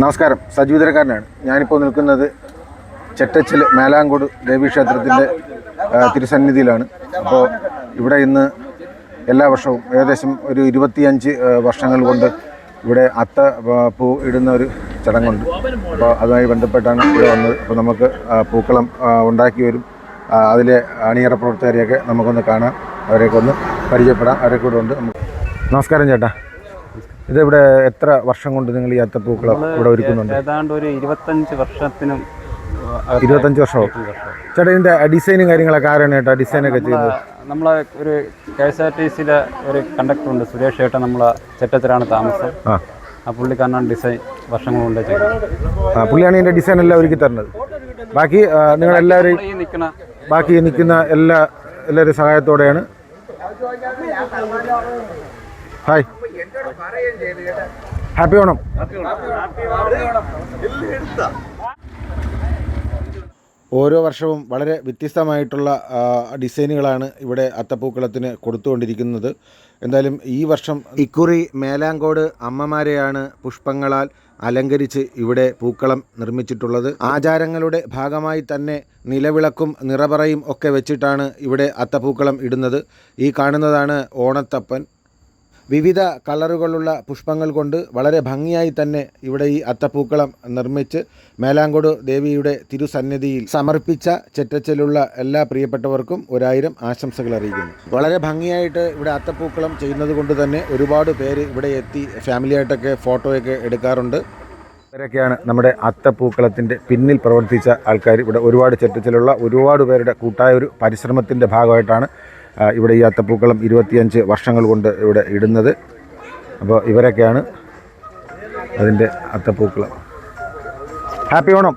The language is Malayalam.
നമസ്കാരം. സജീവിതരക്കാരനാണ് ഞാനിപ്പോൾ നിൽക്കുന്നത് ചെട്ടച്ചിൽ മേലാങ്കോട് ദേവീക്ഷേത്രത്തിന്റെ തിരുസന്നിധിയിലാണ്. അപ്പോൾ ഇവിടെ ഇന്ന് എല്ലാ വർഷവും ഏകദേശം ഒരു ഇരുപത്തിയഞ്ച് വർഷങ്ങൾ കൊണ്ട് ഇവിടെ അത്ത പൂ ഇടുന്ന ഒരു ചടങ്ങുണ്ട്. അപ്പോൾ അതുമായി ബന്ധപ്പെട്ടാണ് ഇവിടെ വന്നത്. അപ്പോൾ നമുക്ക് പൂക്കളം ഉണ്ടാക്കി വരും. അതിലെ അണിയറ പ്രവർത്തകരെയൊക്കെ നമുക്കൊന്ന് കാണാം. അവരെയൊക്കെ ഒന്ന് പരിചയപ്പെടാം. അവരെ കൂടെ ഉണ്ട് നമുക്ക്. നമസ്കാരം ചേട്ടാ. ഇതിവിടെ എത്ര വർഷം കൊണ്ട് നിങ്ങൾ ഈ അത്തപ്പൂക്കൾ ഇവിടെ ഒരുക്കുന്നുണ്ട്? ഏതാണ്ട് ഒരു ഇരുപത്തഞ്ച് വർഷത്തിനും ഇരുപത്തഞ്ച് വർഷമോ? വർഷം. ചേട്ടാ ഇതിന്റെ ഡിസൈനും കാര്യങ്ങളൊക്കെ ആരാണ് ചേട്ടാ? ഡിസൈനൊക്കെ ചെയ്തത് നമ്മളെ ഒരു കെ എസ് ആർ ടി സിയിലെ ഒരു കണ്ടക്ടർ ഉണ്ട് സുരേഷ് ഏട്ടൻ നമ്മളെ ചെറ്റത്തിലാണ് താമസം. ആ. പുള്ളിക്കാരനാണ് ഡിസൈൻ വർഷങ്ങൾ കൊണ്ട് ചെയ്യുന്നത്. ആ പുള്ളിയാണ് ഇതിന്റെ ഡിസൈൻ എല്ലാം ഒരുക്കി തരുന്നത്. ബാക്കി നിങ്ങൾ എല്ലാവരും നിൽക്കുന്ന ബാക്കി നിൽക്കുന്ന എല്ലാ എല്ലാവരും സഹായത്തോടെയാണ്. ഹായ്. ഹാപ്പി ഓണം. ഓരോ വർഷവും വളരെ വ്യത്യസ്തമായിട്ടുള്ള ഡിസൈനുകളാണ് ഇവിടെ അത്തപ്പൂക്കളത്തിന് കൊടുത്തുകൊണ്ടിരിക്കുന്നത്. എന്തായാലും ഈ വർഷം ഇക്കുറി മേലാങ്കോട് അമ്മമാരെയാണ് പുഷ്പങ്ങളാൽ അലങ്കരിച്ച് ഇവിടെ പൂക്കളം നിർമ്മിച്ചിട്ടുള്ളത്. ആചാരങ്ങളുടെ ഭാഗമായി തന്നെ നിലവിളക്കും നിറപറയും ഒക്കെ വെച്ചിട്ടാണ് ഇവിടെ അത്തപ്പൂക്കളം ഇടുന്നത്. ഈ കാണുന്നതാണ് ഓണത്തപ്പൻ. വിവിധ കളറുകളുള്ള പുഷ്പങ്ങൾ കൊണ്ട് വളരെ ഭംഗിയായി തന്നെ ഇവിടെ ഈ അത്തപ്പൂക്കളം നിർമ്മിച്ച് മേലാങ്കോട് ദേവിയുടെ തിരുസന്നിധിയിൽ സമർപ്പിച്ച ചെറ്റച്ചലുള്ള എല്ലാ പ്രിയപ്പെട്ടവർക്കും ഒരായിരം ആശംസകൾ അറിയിക്കുന്നു. വളരെ ഭംഗിയായിട്ട് ഇവിടെ അത്തപ്പൂക്കളം ചെയ്യുന്നത് കൊണ്ട് തന്നെ ഒരുപാട് പേര് ഇവിടെ എത്തി ഫാമിലിയായിട്ടൊക്കെ ഫോട്ടോയൊക്കെ എടുക്കാറുണ്ട്. ഇവരൊക്കെയാണ് നമ്മുടെ അത്തപ്പൂക്കളത്തിന്റെ പിന്നിൽ പ്രവർത്തിച്ച ആൾക്കാർ. ഇവിടെ ഒരുപാട് ചെറ്റച്ചിലുള്ള ഒരുപാട് പേരുടെ കൂട്ടായ ഒരു പരിശ്രമത്തിന്റെ ഭാഗമായിട്ടാണ് ഇവിടെ ഈ അത്തപ്പൂക്കളം ഇരുപത്തിയഞ്ച് വർഷങ്ങൾ കൊണ്ട് ഇവിടെ ഇടുന്നത്. അപ്പോൾ ഇവരൊക്കെയാണ് അതിന്റെ അത്തപ്പൂക്കളം. ഹാപ്പി ഓണം.